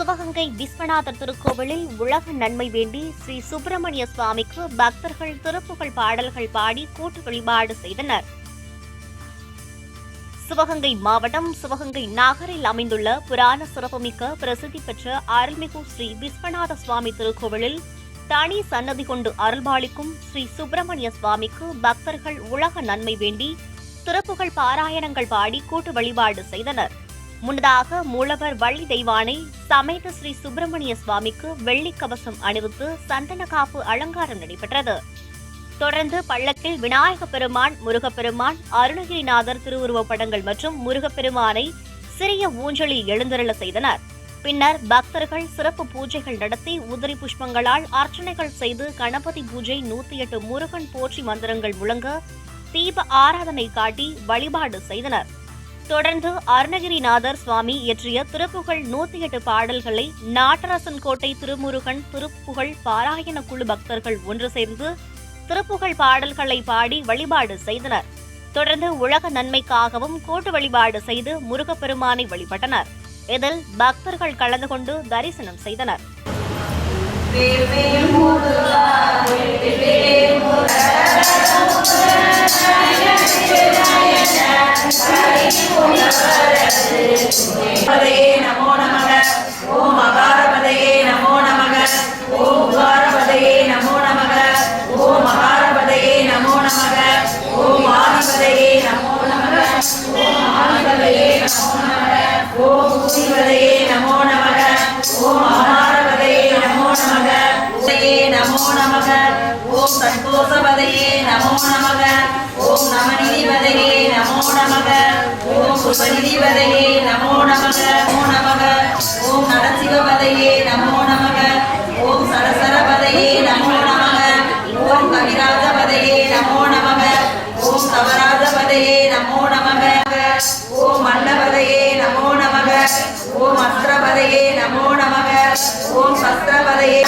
சிவகங்கை விஸ்வநாதர் திருக்கோவிலில் உலக நன்மை வேண்டி ஸ்ரீ சுப்பிரமணிய சுவாமிக்கு பக்தர்கள் திருப்புகழ் பாடல்கள் பாடி கூட்டு வழிபாடு செய்தனர். சிவகங்கை மாவட்டம் சிவகங்கை நகரில் அமைந்துள்ள புராண சிறப்புமிக்க பிரசித்தி பெற்ற அருள்மிகு ஸ்ரீ விஸ்வநாத சுவாமி திருக்கோவிலில் தனி சன்னதி கொண்டு அருள்பாளிக்கும் ஸ்ரீ சுப்பிரமணிய சுவாமிக்கு பக்தர்கள் உலக நன்மை வேண்டி திருப்புகழ் பாராயணங்கள் பாடி கூட்டு வழிபாடு செய்தனர். முன்னதாக மூலவர் வள்ளி தெய்வானை சமேத ஸ்ரீ சுப்பிரமணிய சுவாமிக்கு வெள்ளி கவசம் அணிவித்து சந்தன காப்பு அலங்காரம் நடைபெற்றது. தொடர்ந்து பள்ளக்கில் விநாயக பெருமான் முருகப்பெருமான் அருணகிரிநாதர் திருவுருவப் படங்கள் மற்றும் முருகப்பெருமானை சிறிய ஊஞ்சலில் எழுந்தருள செய்தனர். பின்னர் பக்தர்கள் சிறப்பு பூஜைகள் நடத்தி உதிரி புஷ்பங்களால் அர்ச்சனைகள் செய்து கணபதி பூஜை நூத்தி எட்டு முருகன் போற்றி மந்திரங்கள் முழங்க தீப ஆராதனை காட்டி வழிபாடு செய்தனர். தொடர்ந்து அருணகிரிநாதர் சுவாமி இயற்றிய திருப்புகழ் நூத்தி எட்டு பாடல்களை நாட்டரசன் கோட்டை திருமுருகன் திருப்புகழ் பாராயண குழு பக்தர்கள் ஒன்று சேர்ந்து திருப்புகழ் பாடல்களை பாடி வழிபாடு செய்தனர் தொடர்ந்து உலக நன்மைக்காகவும் கூட்டு வழிபாடு செய்து முருகப்பெருமானை வழிபட்டனர் இதில் பக்தர்கள் கலந்து கொண்டு தரிசனம் செய்தனர் பதையே நமோ நமக ஓம் அகாரபதையே நமோ நமக ஓம் உகாரபதையே நமோ நமக ஓம் அகாரபதையே நமோ நமக ஓம் ஆதிபதையே நமோ நமக ஓம் ஆதிபதையே நமோ நமக ஓம் ஊதிபதையே நமோ நமக ஓம் அகாரபதையே நமோ நமக உதயே நமோ நமக ஓம் சந்தோஷபதையே நமோ நமக ஓம் நமநிதிபதையே நமோ ஓம் நமோ நமக நமோ நமக. ஓம் நடசிவபதையே நமோ நமக. ஓம் சரசரபதையே நமோ நமக. ஓம் கவிராஜபதையே நமோ நமக. ஓம் கவராஜபதையே நமோ நமக. ஓம் மண்டபதையே நமோ நமக. ஓம் அஸ்திரபதையே நமோ நமக. ஓம் சஸ்திரபதையே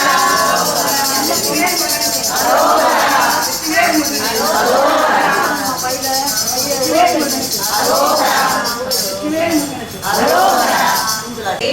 அடியே